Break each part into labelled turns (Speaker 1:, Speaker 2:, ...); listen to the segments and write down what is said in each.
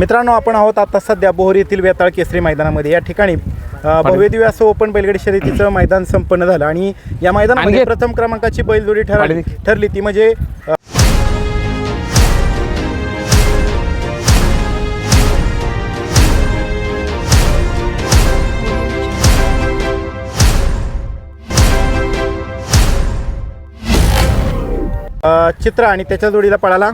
Speaker 1: मित्रांनो आपण आहोत आता सध्या बोहर येथील वेताळ केसरी मैदानामध्ये. या ठिकाणी अ, भव्य दिव्य असं ओपन बैलगाडी शर्यतीचं मैदान संपन्न झालं आणि या मैदानामध्ये प्रथम क्रमांकाची बैलजोडी ठरली ठरली ती म्हणजे चित्र आणि त्याच्या जोडीला पळाला.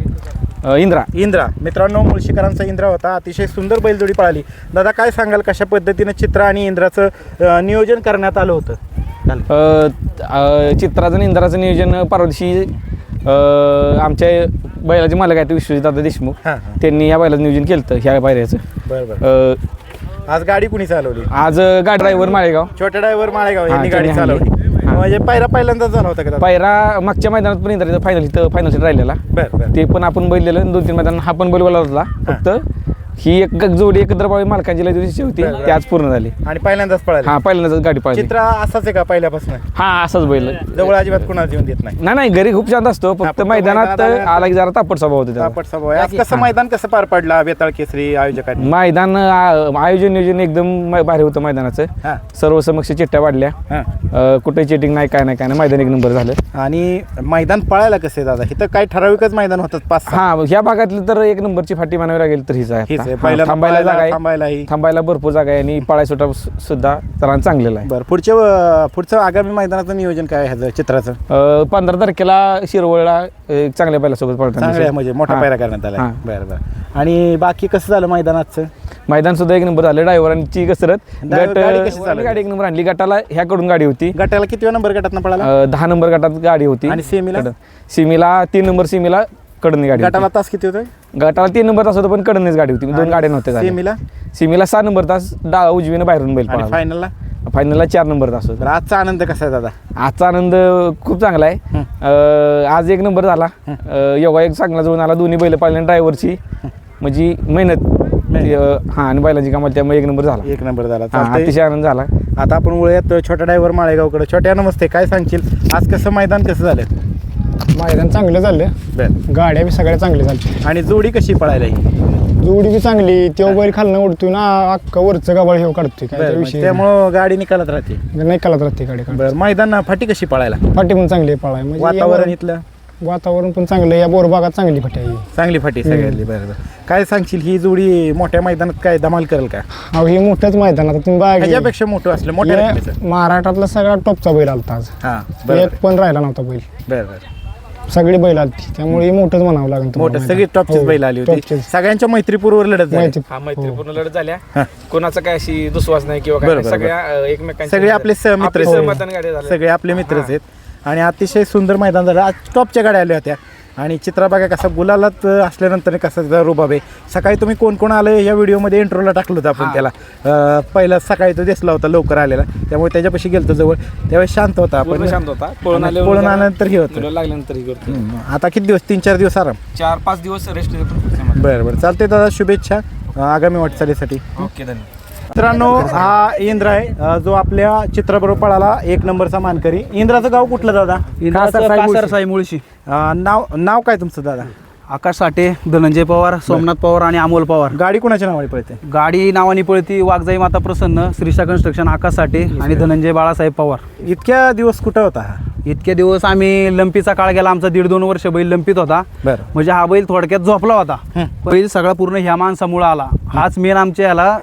Speaker 2: अ, इंद्रा.
Speaker 1: इंद्रा. मित्रांनो मुळशीकरांचा इंद्रा होता. अतिशय सुंदर बैलजोडी पळाली. दादा काय सांगाल कशा पद्धतीनं चित्र आणि इंद्राचं अ, नियोजन करण्यात आलं होतं?
Speaker 2: अ, अ, चित्राचं आणि इंद्राचं नियोजन परवा दिवशी अ, आमच्या बैलाचे मालक आहेत विश्वजित देशमुख.
Speaker 1: हां हां.
Speaker 2: त्यांनी या बैलाचं नियोजन केलं होतं ह्या पायऱ्याचं.
Speaker 1: बरं बरं.
Speaker 2: अ,
Speaker 1: आज गाडी कुणी चालवली?
Speaker 2: आज गाडी ड्रायव्हर माळेगाव.
Speaker 1: छोट्या ड्रायव्हर माळेगाव
Speaker 2: हां,
Speaker 1: यांनी गाडी
Speaker 2: त्यांनी
Speaker 1: चालवली. म्हणजे पायरा पहिल्यांदाच झाला होता का?
Speaker 2: पायरा मागच्या मैदानात पण इंद्राचं फायनल इथं फायनल सीट राहिलेला.
Speaker 1: बरं बरं.
Speaker 2: ते पण आपण बैल दिलं दोन तीन मैदान हा पण बैल बोला होता फक्त ही एक जोडी एकत्र पाळी मालकांची लय दिवशी होती. ती आज पूर्ण झाली.
Speaker 1: आणि पहिल्यांदाच पळाली?
Speaker 2: हा पहिल्यांदाच गाडी पाळली.
Speaker 1: चित्र असाच आहे का पहिल्यापासून?
Speaker 2: हा असाच बैल.
Speaker 1: जवळ अजिबात कुणाला येऊन देत नाही.
Speaker 2: नाही नाही घरी खूप शांत असतो.
Speaker 1: फक्त
Speaker 2: मैदानात आला की जरा तापट स्वभाव होतो त्याचा.
Speaker 1: तापट स्वभाव कसं मैदान कसं पार पडला? वेताळ केसरी आयोजकांनी.
Speaker 2: मैदान आयोजन नियोजन एकदम मै- भारी होतं मैदानाचं.
Speaker 1: हां.
Speaker 2: सर्व समक्ष चिठ्ठ्या वाढल्या.
Speaker 1: हां.
Speaker 2: कुठे चिटिंग नाही काय नाही काय नाही. मैदान एक नंबर झालं.
Speaker 1: आणि मैदान पळायला कसं आहे दादा? इथं काय ठराविकच मैदान होतं पाच
Speaker 2: हा ह्या भागातली तर एक नंबरची फाटी मानावी लागेल तर हीच आहे.
Speaker 1: आहे
Speaker 2: थांबायला जागा आहे.
Speaker 1: थांबायलाही.
Speaker 2: थांबायला भरपूर जागा आहे आणि पळाय सुद्धा सुद्धा तरान चांगलेलं आहे.
Speaker 1: बरं पुढच्या पुढचं आगामी मैदानाचं नियोजन काय आहे ह्याचं चित्राचं?
Speaker 2: पंधरा तारखेला शिरवळला चांगल्या बैलासोबत
Speaker 1: चांगलं आहे
Speaker 2: पळतात
Speaker 1: म्हणजे मोठा. पायरा करण्यात आला. बरं बरं. आणि बाकी कसं झालं मैदानाचं?
Speaker 2: मैदान सुद्धा एक नंबर झालं. ड्रायव्हरांची कसरत.
Speaker 1: ड्रायव्हर गाडी
Speaker 2: एक नंबर आणली. गटाला ह्याकडून गाडी होती.
Speaker 1: गटाला किती नंबर गटात पळाला?
Speaker 2: अ, दहा नंबर गटात गाडी होती.
Speaker 1: आणि सेमीला?
Speaker 2: सेमीला तीन नंबर सेमीला कडनी गाडी
Speaker 1: गटाला
Speaker 2: होती.
Speaker 1: तास किती होतं?
Speaker 2: गटाला तीन नंबर तास होतं पण कडनीच गाडी होती. दोन गाड्या नव्हत्या झाल्या.
Speaker 1: सेमीला?
Speaker 2: सेमीला सहा नंबर तास डावा उजवीनं बाहेरून बैल
Speaker 1: आणि
Speaker 2: पळाला.
Speaker 1: फायनलला
Speaker 2: फायनलला चार नंबर तास होता.
Speaker 1: तर आजचा आनंद कसा आहे दादा?
Speaker 2: आजचा आनंद खूप चांगला आहे. अ, आज एक नंबर झाला. अ, योगा एक चांगला जुळून आला. दोन्ही बैल पाळल्या ड्रायव्हरची म्हणजे मेहनत. ती, अ, हा आणि बैलांची कामाला त्यामुळे एक नंबर झाला.
Speaker 1: एक नंबर झाला.
Speaker 2: हा,
Speaker 1: चालतंय.
Speaker 2: अतिशय आनंद झाला.
Speaker 1: आता आपण वळूयात छोट्या ड्रायव्हर माळेगावकडे. छोट्या नमस्ते काय सांगशील? आज कसं मैदान कसं झालं?
Speaker 3: मैदान चांगलं झालं.
Speaker 1: बर.
Speaker 3: गाड्या बी सगळ्या चांगल्या झाल्या.
Speaker 1: आणि जोडी कशी पळायला ही?
Speaker 3: जोडी बी चांगली. त्यो बैल खालनं उडतो ना अख्खा वरचं गाबाळ हे काढतोय काय त्या
Speaker 1: बरं,
Speaker 3: विषयी
Speaker 1: त्यामुळं गाडी निकालात राहते.
Speaker 3: नाही कालत राहते गाडी काढ
Speaker 1: बरं मैदान फाटी कशी पळायला?
Speaker 3: फाटी पण चांगली आहे पळाय म्हणजे
Speaker 1: वातावरण इथलं?
Speaker 3: वर- वातावरण पण चांगलं आहे. या बोर भागात चांगली फाटी आहे.
Speaker 1: चांगली फाटी सगळ्यातली. बरं बरं. काय सांगशील ही जोडी मोठ्या मैदानात काय धमाल करेल का?
Speaker 3: अहो हे मोठंच मैदान आता तुम्ही
Speaker 1: ह्याच्यापेक्षा मोठं असलं मोठ्या रकमेचं.
Speaker 3: महाराष्ट्रातला सगळा टॉपचा बैल आलता आज.
Speaker 1: हां बरं
Speaker 3: एक पण राहिला नव्हता बैल.
Speaker 1: बरं बरं.
Speaker 3: सगळी बैल आलती. त्यामुळे हे मोठंच म्हणावं लागेल तुम्हाला.
Speaker 1: मोठं. सगळी टॉपचीच
Speaker 3: हो,
Speaker 1: बैल आली होती.
Speaker 3: टॉपचीच.
Speaker 1: सगळ्यांच्या मैत्रीपूर्वर लढत झाली.
Speaker 3: माहिती
Speaker 2: हा मैत्रीपूर्ण लढत झाल्या.
Speaker 1: हा.
Speaker 2: कोणाचा काय अशी दुस्वास नाही किंवा काय
Speaker 1: बरोबर,
Speaker 2: नाही. सगळ्या अ, एकमेकांच्या
Speaker 1: सगळे आपले सहमित्र
Speaker 2: आपले. सहमताने गाड्या झाल्या.
Speaker 1: सगळे आपले मित्रच आहेत. आणि अतिशय सुंदर मैदान झालं. आज टॉपच्या गाड्या आल्या होत्या. आणि चित्रा बघा कसा गुलालात असल्यानंतर कसा त्याचा रुबाब आहे. सकाळी तुम्ही कोण कोण आलं या व्हिडिओमध्ये इंट्रोला टाकलं होतं आपण त्याला. पहिला सकाळी तो दिसला होता लवकर आलेला. त्यामुळे त्याच्यापाशी गेलतो जवळ. त्यावेळेस शांत होता आपण.
Speaker 2: शांत होता. पळून आल्यावर
Speaker 1: पळून आल्यानंतर हे होतं.
Speaker 2: लागल्यानंतर हे करतो.
Speaker 1: आता किती दिवस? तीन चार दिवस आराम.
Speaker 2: चार पाच दिवस रेस्ट
Speaker 1: बरं बरं. चालते दादा शुभेच्छा. आगामी वाटचालीसाठी.
Speaker 2: ओके धन्यवाद.
Speaker 1: मित्रांनो हा इंद्र आहे. जो आपल्या चित्राबरोबर पळाला एक नंबरचा मानकरी. इंद्राचं गाव कुठलं दादा?
Speaker 4: कासर साई मुळशी.
Speaker 1: अं, नाव नाव काय तुमचं दादा?
Speaker 4: आकाश साठे धनंजय पवार सोमनाथ पवार आणि अमोल पवार.
Speaker 1: गाडी कुणाच्या नावाने पळते?
Speaker 4: गाडी नावाने पळती वाघजाई माता प्रसन्न श्रीषा कन्स्ट्रक्शन आकाश साठे आणि धनंजय बाळासाहेब पवार.
Speaker 1: इतक्या दिवस कुठं होता हा?
Speaker 4: इतके दिवस आम्ही लंपीचा काळ गेला आमचा दीड दोन वर्ष बैल लंपीत होता.
Speaker 1: बरं.
Speaker 4: म्हणजे हा बैल थोडक्यात झोपला होता. बैल सगळा पूर्ण ह्या माणसामुळे आला. हाच मेन आमच्या ह्याला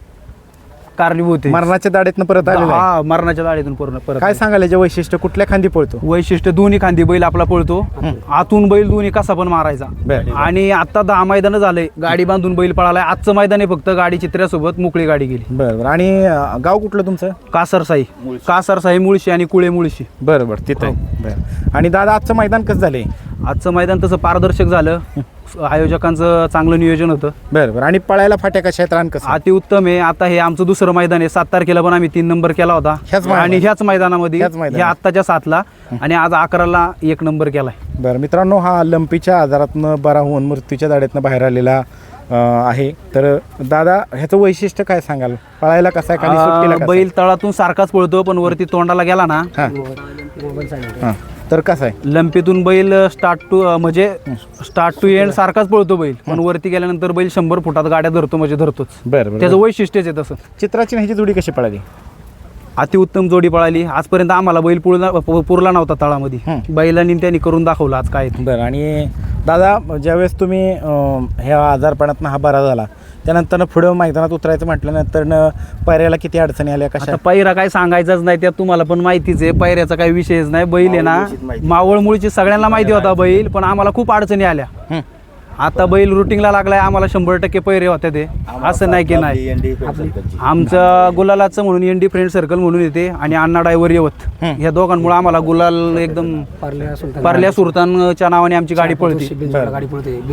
Speaker 4: कारणीभूत आहे.
Speaker 1: मरणाच्या दाढेतनं परत आलेला आहे.
Speaker 4: हा मरणाच्या दाढीतून पूर्ण परत
Speaker 1: काय सांगाल याचे वैशिष्ट्य? कुठल्या खांदी पळतो?
Speaker 4: वैशिष्ट्य दोन्ही खांदी. बैल आपला पळतो. आतून बैल दोन्ही कसा पण मारायचा.
Speaker 1: बरं.
Speaker 4: आणि आता दहा मैदान झालंय गाडी बांधून बैल पळालाय. आजचं मैदान आहे फक्त गाडी चित्र्यासोबत. मोकळी गाडी गेली.
Speaker 1: बरं बरं. आणि अं, गाव कुठलं तुमचं?
Speaker 4: कासरसाई. कासरसाई मुळशी आणि कुळे मुळशी.
Speaker 1: बरं बरं. तिथं आहे. बरं. आणि दादा आजचं मैदान कसं झालंय?
Speaker 4: आजचं मैदान तसं पारदर्शक झालं. आयोजकांचं चांगलं नियोजन होतं.
Speaker 1: बरं बरं. आणि पळायला फाट्या कशा आहेत रान कसं
Speaker 4: अतिउत्तम आहे. आता हे आमचं दुसरं मैदान आहे. सात तारखेला पण आम्ही तीन नंबर केला होता.
Speaker 1: मैदानात?
Speaker 4: आणि ह्याच मैदानामध्ये
Speaker 1: ह्याच मैदानात?
Speaker 4: ह्या आत्ताच्या सातला आणि आज अकराला एक नंबर केलाय.
Speaker 1: बरं मित्रांनो हा लंपीच्या आजारातनं बरा होऊन मृत्यूच्या दाढेतनं बाहेर आलेला अं, आहे. तर दादा ह्याचं वैशिष्ट्य काय सांगाल? पळायला कसा आहे? खाली सुट्टीला
Speaker 4: आ,
Speaker 1: कसा आहे?
Speaker 4: बैल तळातून सारखाच पळतो पण वरती तोंडाला गेला ना
Speaker 1: हां. हां. तर कसं आहे?
Speaker 4: लंपीतून बैल स्टार्ट टू म्हणजे स्टार्ट टू एंड सारखाच पळतो बैल. पण वरती गेल्यानंतर बैल शंभर फुटात गाड्या धरतो म्हणजे धरतोच.
Speaker 1: बरं
Speaker 4: त्याचं वैशिष्ट्यच आहे तसं.
Speaker 1: चित्राची ह्याची जोडी कशी पळाली?
Speaker 4: अतिउत्तम जोडी पळाली. आजपर्यंत आम्हाला बैल पुरला पुरला नव्हता तळामध्ये. बैलांनी त्यांनी करून दाखवलं आज काय.
Speaker 1: बरं आणि दादा ज्यावेळेस तुम्ही ह्या आजारपणातनं हा बरा झाला त्यानंतर पुढं मैदानात उतरायचं म्हटल्यानंतर पायऱ्याला किती अडचणी आल्या कशा
Speaker 4: पैरा काय सांगायचाच नाही त्यात तुम्हाला पण माहितीच आहे पैऱ्याचा काही विषयच नाही बैल आहे ना. मावळ मुळची सगळ्यांना माहिती होता बैल पण आम्हाला खूप अडचणी आल्या. आता बैल रुटीनला लागलाय आम्हाला शंभर टक्के पैरे होते ते. असं नाही की नाही. आमचं गुलालाचं म्हणून एनडी फ्रेंड सर्कल म्हणून येते आणि अण्णा डायव्हर येवत. ह्या दोघांमुळे आम्हाला गुलाल एकदम पार्ल्या सुलतानच्या नावाने आमची गाडी पळते.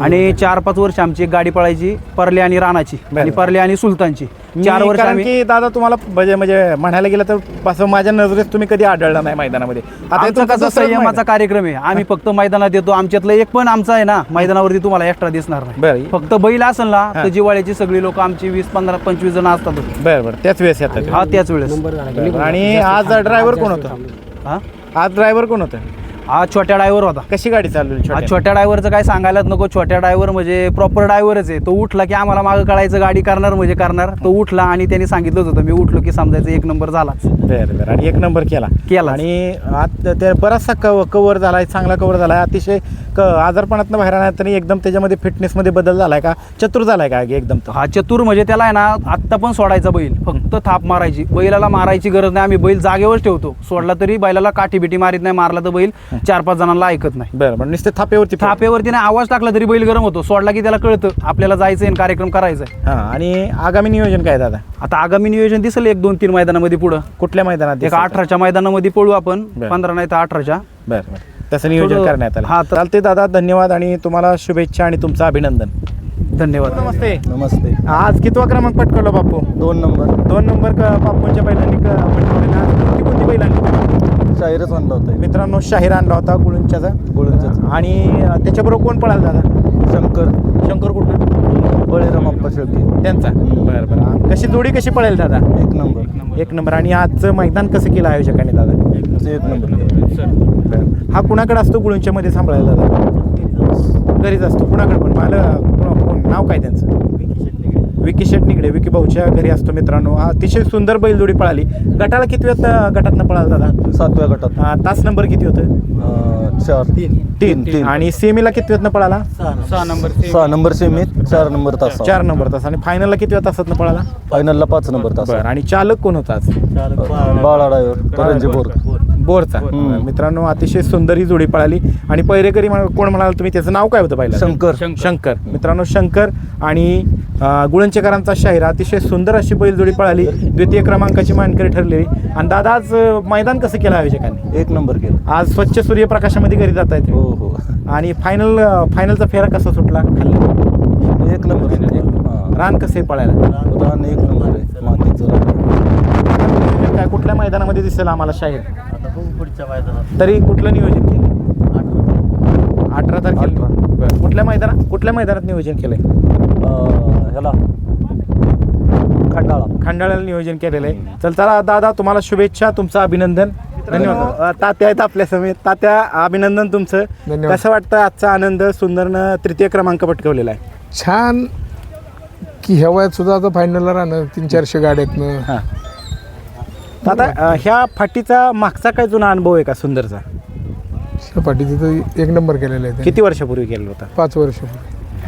Speaker 4: आणि चार पाच वर्ष आमची एक गाडी पळायची परले आणि राणाची. आणि परले आणि सुलतानची. चार वर्ष
Speaker 1: कारण
Speaker 4: आम्ही
Speaker 1: की दादा तुम्हाला म्हणजे म्हणजे म्हणायला गेलं तर असं माझ्या नजरेत तुम्ही कधी आढळला नाही मैदानामध्ये. आता हे
Speaker 4: आमचा
Speaker 1: तुमचं
Speaker 4: कसा संयमाचा
Speaker 1: मैदान.
Speaker 4: कार्यक्रम आहे. आम्ही फक्त मैदानात येतो. आमच्यातलं एक पण आमचा आहे ना मैदानावरती तुम्हाला एक्स्ट्रा दिसणार नाही.
Speaker 1: बरं.
Speaker 4: फक्त बैल असेल ना तर जिवाळ्याची सगळी लोक आमची वीस पंधरा पंचवीस जण असतात.
Speaker 1: बरं बरं. त्याच वेळेस येतात.
Speaker 4: हा त्याच वेळेस.
Speaker 1: बरं. आणि आज ड्रायव्हर कोण होता?
Speaker 4: हा?
Speaker 1: आज ड्रायव्हर कोण होतं?
Speaker 4: हा छोट्या ड्रायव्हर होता.
Speaker 1: कशी गाडी चालवली
Speaker 4: हा
Speaker 1: छोट्या?
Speaker 4: छोट्या ड्रायव्हरचं काय सांगायलाच नको. छोट्या ड्रायव्हर म्हणजे प्रॉपर ड्रायव्हरच आहे. तो उठला की आम्हाला मागं काढायचं गाडी करणार म्हणजे करणार. तो उठला आणि त्यांनी सांगितलंच होतं मी उठलो की समजायचं एक नंबर झालाच.
Speaker 1: बरं बरं. आणि एक नंबर केला.
Speaker 4: केला.
Speaker 1: आणि आत ते बराचसा कव कवर झालाय चांगला कवर झालाय. अतिशय क आजारपणातनं बाहेर तरी एकदम त्याच्यामध्ये फिटनेसमध्ये बदल झालाय का? चतुर झालाय का एकदम तो?
Speaker 4: हा चतुर म्हणजे त्याला आहे ना आत्ता पण सोडायचा बैल. फक्त थाप मारायची. बैलाला मारायची गरज नाही. आम्ही बैल जागेवर ठेवतो. सोडला तरी बैलाला काठी बिटी मारित नाही मारला तर बैल. चार पाच जणांना ऐकत नाही.
Speaker 1: बरं बरं नुसते थापेवरती थाप
Speaker 4: थापेवरती नाही आवाज टाकला तरी बैल गरम होतो. सोडला की त्याला कळतं आपल्याला जायचं आहे कार्यक्रम करायचा आहे
Speaker 1: हां आणि आगामी नियोजन काय दादा?
Speaker 4: आता आगामी नियोजन दिसेल एक दोन तीन मैदानामध्ये पुढं.
Speaker 1: कुठल्या मैदानात
Speaker 4: एक? अठराच्या मैदानामध्ये पळू आपण. पंधरा नाही तर अठराच्या.
Speaker 1: बरं बरं. तसं नियोजन करण्यात आलं.
Speaker 4: हां,
Speaker 1: चालते दादा धन्यवाद आणि तुम्हाला शुभेच्छा आणि तुमचं अभिनंदन.
Speaker 4: धन्यवाद.
Speaker 1: नमस्ते.
Speaker 3: नमस्ते.
Speaker 1: आज कितवा क्रमांक पटकवला बापू
Speaker 3: दोन नंबर.
Speaker 1: दोन नंबर क- बापूंच्या बैलांनी क- पटकवलेला आज कोणती कोणती बैल आणली?
Speaker 3: शाहीरच आणला होता.
Speaker 1: मित्रांनो शाहीर आणला होता गुळूंच्याचा.
Speaker 3: गोळूंचा
Speaker 1: आणि त्याच्याबरोबर कोण पळाला दादा?
Speaker 3: शंकर.
Speaker 1: शंकर कुठला?
Speaker 3: बळीराम अप्पा शेळके.
Speaker 1: त्यांचा. बरं बरं. कशी जोडी कशी पळेल दादा?
Speaker 3: एक नंबर.
Speaker 1: एक नंबर. आणि आजचं मैदान कसं केलं आयोजकांनी दादा?
Speaker 3: एक नंबर.
Speaker 1: बरं. हा कुणाकडे असतो गुळूंच्या मध्ये सांभाळायला दादा? घरीच असतो. कुणाकडे पण? मला नाव काय त्यांचं? विकी शेट निगडे विकी भाऊच्या घरी असतो मित्रांनो. हा अतिशय सुंदर बैलजोडी पळाली. गटाला किती वेळ गटातनं पळाला दादा?
Speaker 3: सातव्या गटात.
Speaker 1: हा, तास नंबर किती होतं?
Speaker 3: चार तीन.
Speaker 1: तीन.
Speaker 3: तीन
Speaker 1: आणि सेमीला किती वेळात पळाला?
Speaker 4: सहा नंबर.
Speaker 3: सहा नंबर सेमीत चार नंबर तास.
Speaker 1: चार नंबर तास. आणि फायनलला किती वेळ तासात पळाला?
Speaker 3: फायनलला पाच नंबर तास.
Speaker 1: आणि चालक कोण होता आज?
Speaker 3: बाळा. ड्रायव्हर करंजी बोर.
Speaker 1: बोरचा. मित्रांनो अतिशय सुंदर ही जोडी पळाली. आणि पहिरेकरी म्हण- कोण म्हणाल तुम्ही? त्याचं नाव काय होतं पहिला?
Speaker 3: शंकर.
Speaker 1: शंकर. मित्रांनो शंकर आणि गुळंचेकरांचा शाहीर. अतिशय सुंदर अशी बैलजोडी पळाली. द्वितीय क्रमांकाची मानकरी ठरलेली. आणि दादा आज मैदान कसं केलं आयोजकांनी?
Speaker 3: एक नंबर केलं.
Speaker 1: आज स्वच्छ सूर्यप्रकाशामध्ये घरी जात आहेत
Speaker 3: हो हो.
Speaker 1: आणि फायनल फायनलचा फेरा कसा सुटला खाल्ला
Speaker 3: एक नंबर.
Speaker 1: रान कसे पळायला?
Speaker 3: रान एक नंबर आहे. मातीचं
Speaker 1: काय कुठल्या मैदानामध्ये दिसेल आम्हाला शाहीर? तरी कुठलं नियोजन केलं अठरा तारखेला. कुठल्या मैदानात कुठल्या मैदानात नियोजन केलंय?
Speaker 3: ह्याला खंडाळा.
Speaker 1: खंडाळ्याला नियोजन केलेलं आहे. चल चला दादा तुम्हाला शुभेच्छा तुमचं अभिनंदन. धन्यवाद. तात्या आहेत आपल्या समेत तात्या अभिनंदन तुमचं.
Speaker 5: धन्यवाद.
Speaker 1: कसं वाटतं आजचा आनंद? सुंदरनं तृतीय क्रमांक पटकवलेला आहे.
Speaker 5: छान की ह्या वयात सुद्धा आता फायनलला राहणं तीन चारशे गाड्यातनं
Speaker 1: हां. अ, ह्या फाटीचा मागचा काय जुना अनुभव आहे का सुंदरचा?
Speaker 5: पाठी तिथं एक नंबर केलेला आहे त्यांनी.
Speaker 1: किती वर्षापूर्वी केलेला होता?
Speaker 5: पाच वर्ष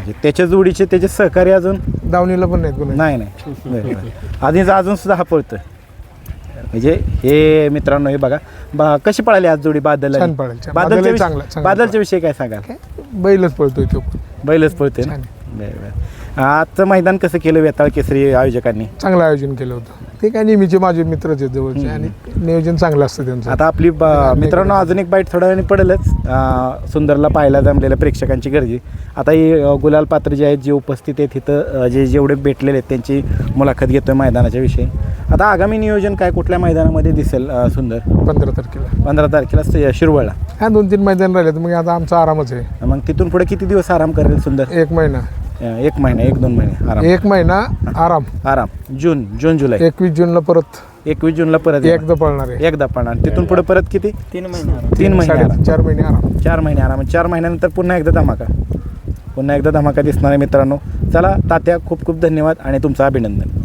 Speaker 1: म्हणजे त्याच्या जोडीचे त्याचे सहकारी अजून
Speaker 5: दावणीला पण नाहीत कोणी.
Speaker 1: नाही नाही. बरं, बरं. आधीच अजून सुद्धा हा पळतोय. म्हणजे हे मित्रांनो हे बघा. बा कशी पळाली आज जोडी बादल
Speaker 5: छान पळाली, छान.
Speaker 1: बादलच्या विषयी-
Speaker 5: चांगला- चांगला
Speaker 1: बादलच्या विषयी काय सांगाल?
Speaker 5: काय बैलच पळतोय तो. पण.
Speaker 1: बैलच पळते ना?
Speaker 5: छान.
Speaker 1: बरं बरं. आजचं मैदान कसं केलं वेताळ केसरी आयोजकांनी?
Speaker 5: चांगलं आयोजन केलं होतं. ते काय नेहमीचे माझे मित्रच आहेत जवळचे आणि नियोजन चांगलं असतं त्यांचं.
Speaker 1: आता आपली ब- मित्रांनो अजून एक बाईट थोड्या वेळाने पडेलच. अं, सुंदरला पाहायला जमलेल्या प्रेक्षकांची गर्दी. आता ही अं, गुलाल पात्र जे आहेत जे उपस्थित आहेत तिथं अं, जे जेवढे भेटलेले आहेत त्यांची मुलाखत घेतोय मैदानाच्या विषयी. आता आगामी नियोजन काय कुठल्या मैदानामध्ये दिसेल अं, सुंदर?
Speaker 5: पंधरा तारखेला.
Speaker 1: पंधरा तारखेला स- शिरवळला.
Speaker 5: हा दोन तीन मैदान राहिले तर मग आता आमचा आरामच आहे.
Speaker 1: मग तिथून पुढे किती दिवस आराम करेल सुंदर?
Speaker 5: एक महिना.
Speaker 1: एक महिना एक दोन महिने आराम.
Speaker 5: एक महिना आराम.
Speaker 1: आराम. जून जून जुलै.
Speaker 5: एकवीस जूनला परत.
Speaker 1: एकवीस जूनला परत येणार.
Speaker 5: एकदा पळणार आहे.
Speaker 1: एकदा पळणार. तिथून पुढे परत किती?
Speaker 4: तीन महिने
Speaker 1: तीन महिने
Speaker 5: साडे. चार महिने आराम.
Speaker 1: चार महिने आराम. चार महिन्यानंतर पुन्हा एकदा धमाका. पुन्हा एकदा धमाका दिसणार आहे मित्रांनो. चला तात्या खूप खूप धन्यवाद आणि तुमचं अभिनंदन.